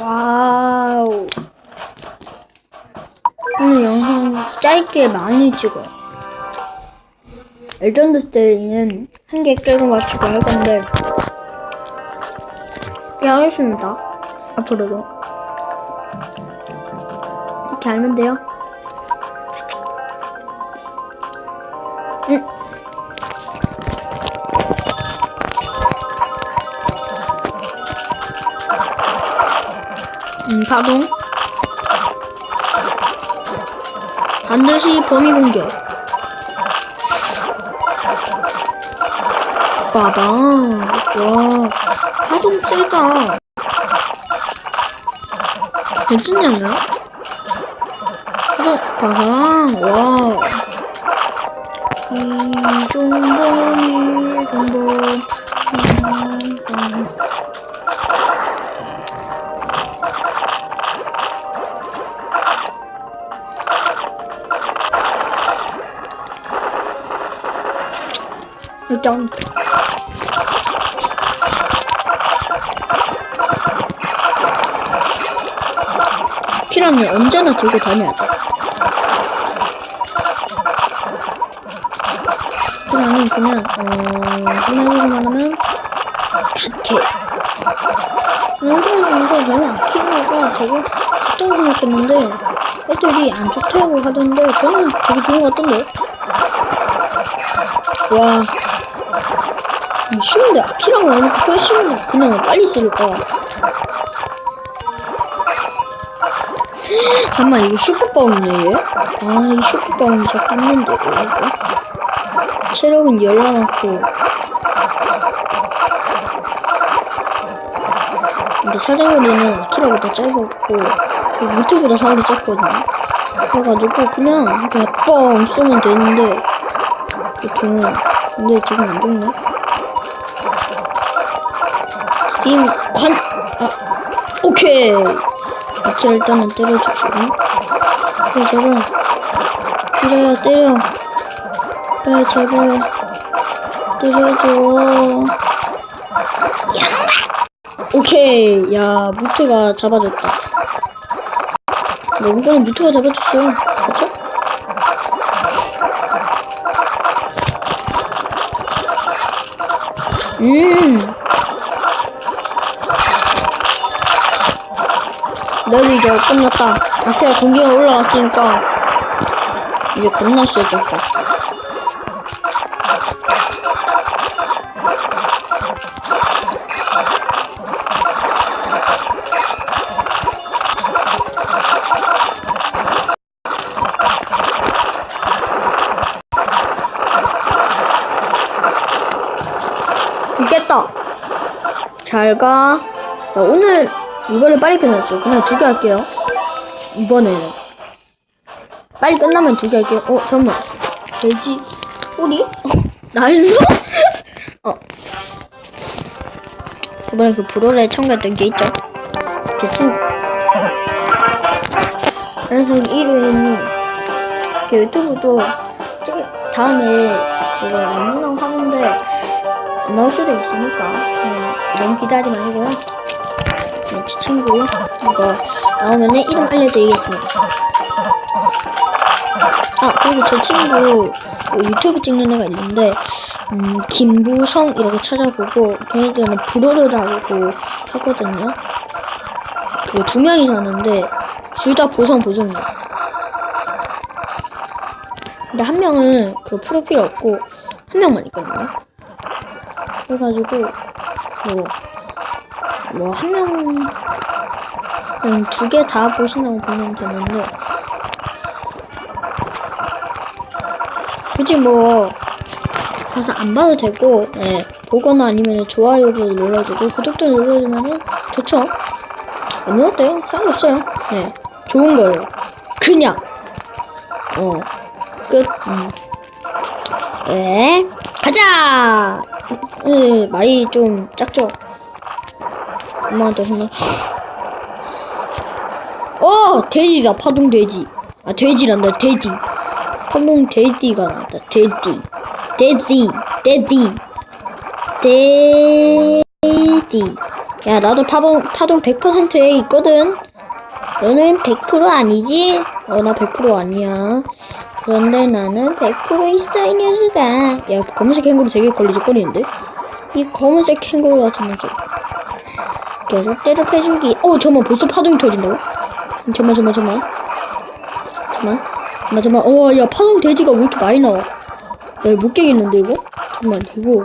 와우. 오늘 영상 짧게 많이 찍어요. 레전드 스테이는 한개 끌고 맞추고 할 건데, 예, 하겠습니다. 앞으로도. 이렇게 알면 돼요. 음, 파동. 반드시 범위 공격. 빠방. 와, 파동 세다. 파동, 빠방. 와. 이 정도, 이 정도. 일단 키라는 언제나 들고 다녀야 돼. 키라는 그냥 어 흔하게 말하면 갓캐. 요즘 이거 별로 안 키우고 되게 좋다고 생각했는데 애들이 안 좋다고 하던데 저는 되게 좋은 것 같던데. 와 음, 쉬운데 아키라고 하니까 훨씬 그냥 빨리 쓸까 잠깐만 이거 슈퍼빵이네 얘? 아이 슈퍼빵이 자꾸 있는데 이거 이거 체력은 열나놨고. 근데 사정거리는 아키라보다 짧았고 그 무트보다 사거리 짧거든요. 그래가지고 그냥 그냥 뻥 쏘면 되는데 보통은 근데 지금 안 죽네 님, 관, 아, 오케이. 앞질 일단은 때려줍시고. 그래, 제발. 그래, 때려. 그래, 제발. 때려줘. 오케이. 야, 무트가 잡아줬다. 뭐, 이거는 무트가 잡아줬어. 그쵸? 음. 널 이제 끝났다. 아케아 공기가 올라갔으니까 이제 겁나 세졌다. 이겼다. 잘 가. 자, 오늘 이번에 빨리 끝났죠. 그냥 두 개 할게요. 이번에는. 빨리 끝나면 두 개 할게요. 어, 잠깐만. 돼지, 꼬리? 어, 날소? 어. 이번에 그 브로레 청구했던 게 있죠. 제 친구. 그래서 1회는 그 유튜브도 찍- 다음에 그거 영상 하는데 안 나올 수도 있으니까 음, 너무 기다리지 말고요. 친구 이거 나오면은 이름 알려드리겠습니다. 아 그리고 제 친구 그 유튜브 찍는 애가 있는데 음, 김부성이라고 찾아보고 걔네들은 브로르라고 하거든요. 그두 명이 사는데 둘 다 보성 보성이에요. 근데 한 명은 그 프로필 없고 한 명만 있거든요. 그래가지고 뭐 뭐한 명, 두개 다 보신다고 보면 되는데, 굳이 뭐, 가서 안 봐도 되고, 예, 보거나 아니면 좋아요를 눌러주고, 구독도 눌러주면은 좋죠? 안 눌렀대요? 상관없어요. 예, 좋은 거예요. 그냥, 어, 끝, 음. 예, 가자! 예, 말이 좀 작죠? 엄마한테 혼나. 어, 돼지다, 파동 돼지. 아, 돼지란다, 돼지. 파동 돼지가 나왔다, 돼지. 돼지, 돼지. 돼지. 야, 나도 파동, 파동 100%에 있거든. 너는 100% 아니지? 어, 나 100% 아니야. 그런데 나는 100% 있어, 이 녀석아. 야, 검은색 캥거루 되게 걸리적거리는데? 이 검은색 캥거루 같은 녀석. 계속 때려 패주기. 어, 잠깐만, 벌써 파동이 터진다고? 음, 잠깐만, 잠깐만, 잠깐만. 잠깐만. 잠깐만, 잠깐만. 어, 야, 파동 돼지가 왜 이렇게 많이 나와? 야, 이거 못 깨겠는데, 이거? 잠깐만, 이거.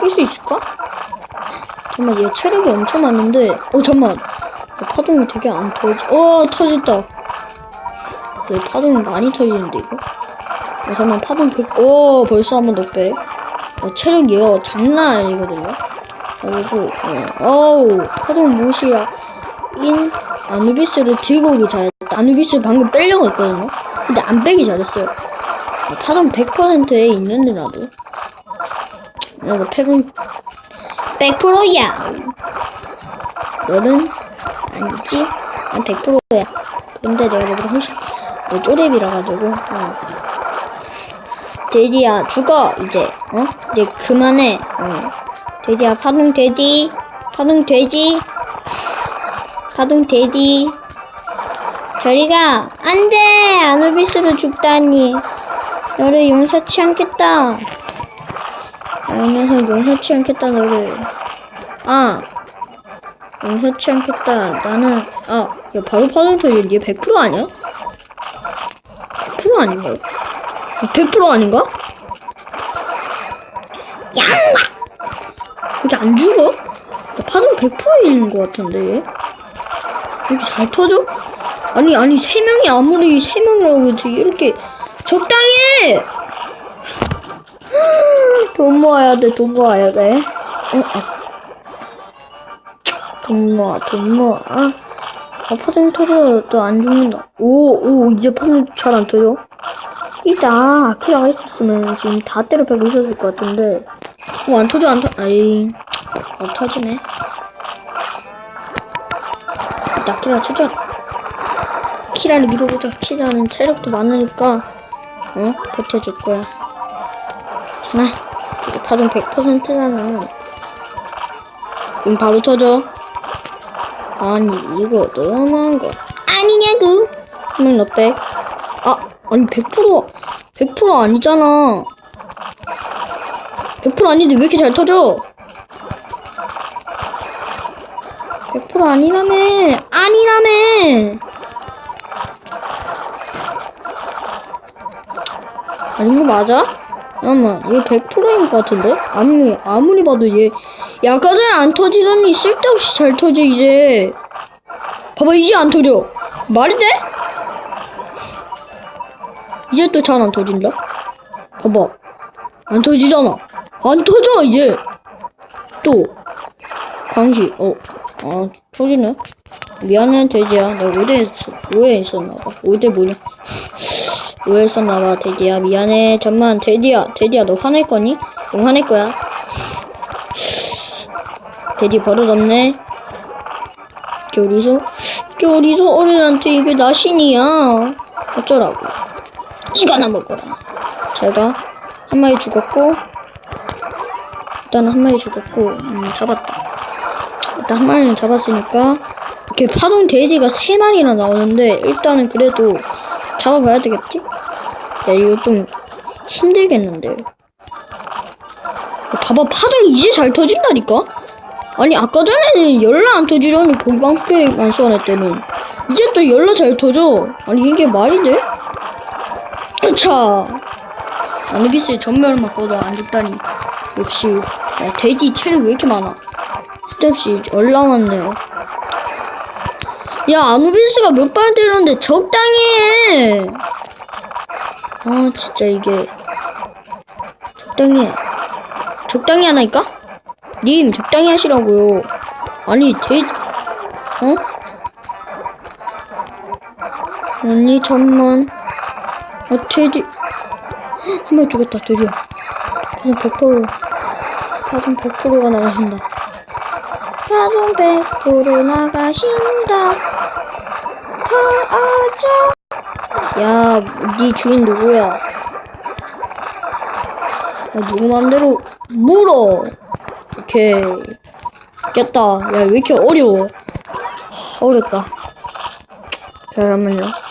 깰 수 있을까? 잠깐만, 얘 체력이 엄청 많은데. 어, 잠깐만. 야, 파동이 되게 안 터지. 어, 터졌다. 얘 파동이 많이 터지는데, 이거? 어, 잠깐만, 파동 100. 어, 벌써 한 번 더 빼. 어, 체력 얘가 장난 아니거든요. 그리고, 어, 어우, 파동 무시야. 인, 아누비스를 들고 오기 잘했다. 아누비스 방금 빼려고 했거든요. 근데 안 빼기 잘했어요. 어, 파동 100%에 있는데, 나도. 이거 패분 100%야. 너는 아니지? 난 100%야. 근데 내가 너보다 훨씬 너 쪼렙이라 가지고. 어. 돼지야 죽어 이제 어 이제 그만해 어 돼지야. 파동 돼지. 파동 돼지. 파동 돼지. 저리가. 안돼. 아누비스로 죽다니. 너를 용서치 않겠다. 이 녀석 용서치 않겠다 너를. 아. 용서치 않겠다. 나는 아 야 바로 파동 터지. 얘100% 아니야? 100% 아닌가요? 100% 아닌가? 양가! 이게 안 죽어? 파동 100% 있는 것 같은데, 얘? 이렇게 잘 터져? 아니, 아니, 세 명이 아무리 세 명이라고 해도 이렇게 적당히 해! 돈 모아야 돼, 돈 모아야 돼. 어, 아. 돈 모아, 돈 모아. 아, 파동 터져. 또 안 죽는다. 오, 오, 이제 파동 잘 안 터져. 이다 아키라가 있었으면 지금 다 때려 패고 있었을 것 같은데 어, 안 터져 안 터.. 아이. 안 터지네. 아키라 쳐줘 키라를 밀어보자. 키라는 체력도 많으니까 어? 버텨줄 거야. 괜찮아. 파동 100%잖아. 응 바로 터져. 아니 이거 너무한 거. 아니냐고. 한명 넣백 아 아니 100% 100% 아니잖아 100% 아닌데 왜 이렇게 잘 터져 100% 아니라며 아니라며 아닌 거 맞아? 잠깐만 이거 100%인 것 같은데? 아무리 아무리 봐도 얘 야, 아까 전에 안 터지더니 쓸데없이 잘 터져 이제 봐봐 이제 안 터져 말이 돼? 이제 또 잘 안 터진다? 봐봐. 안 터지잖아. 안 터져, 이제. 또. 강시, 어. 아, 터지네. 미안해, 돼지야. 내가 오해했어. 오해했었나봐. 오해 뭐냐. 오해했었나봐, 돼지야. 미안해. 잠만, 돼지야. 돼지야, 너 화낼 거니? 응, 화낼 거야. 돼지 버릇없네. 교리소? 교리소 어른한테 이게 나신이야. 어쩌라고. 이거나 먹어라. 제가 한 마리 죽었고 일단은 한 마리 죽었고 음, 잡았다. 일단 한 마리는 잡았으니까 이렇게 파동 돼지가 세 마리나 나오는데 일단은 그래도 잡아봐야 되겠지? 야 이거 좀 힘들겠는데. 봐봐 파동이 이제 잘 터진다니까? 아니 아까 전에는 열나 안 터지려니 공방패만 쏘낼 때는 이제 또 열나 잘 터져. 아니 이게 말이 돼? 으차 아누비스의 전멸을 맞고도 안 죽다니 역시 야, 돼지 체력 왜 이렇게 많아 스텝시 얼라왔네 야 아누비스가 몇 발 때렸는데 적당히 해 아 진짜 이게 적당히 해 적당히 하나니까? 님 적당히 하시라고요 아니 돼 어? 아니 잠만 아, 돼지. 한명 죽었다, 드디어. 파동 100%. 파동 100%가 나가신다. 파동 100% 나가신다. 가자. 야, 네 주인 누구야? 야, 누구 맘대로 물어. 오케이. 깼다. 야, 왜 이렇게 어려워? 어렵다. 잠깐만요.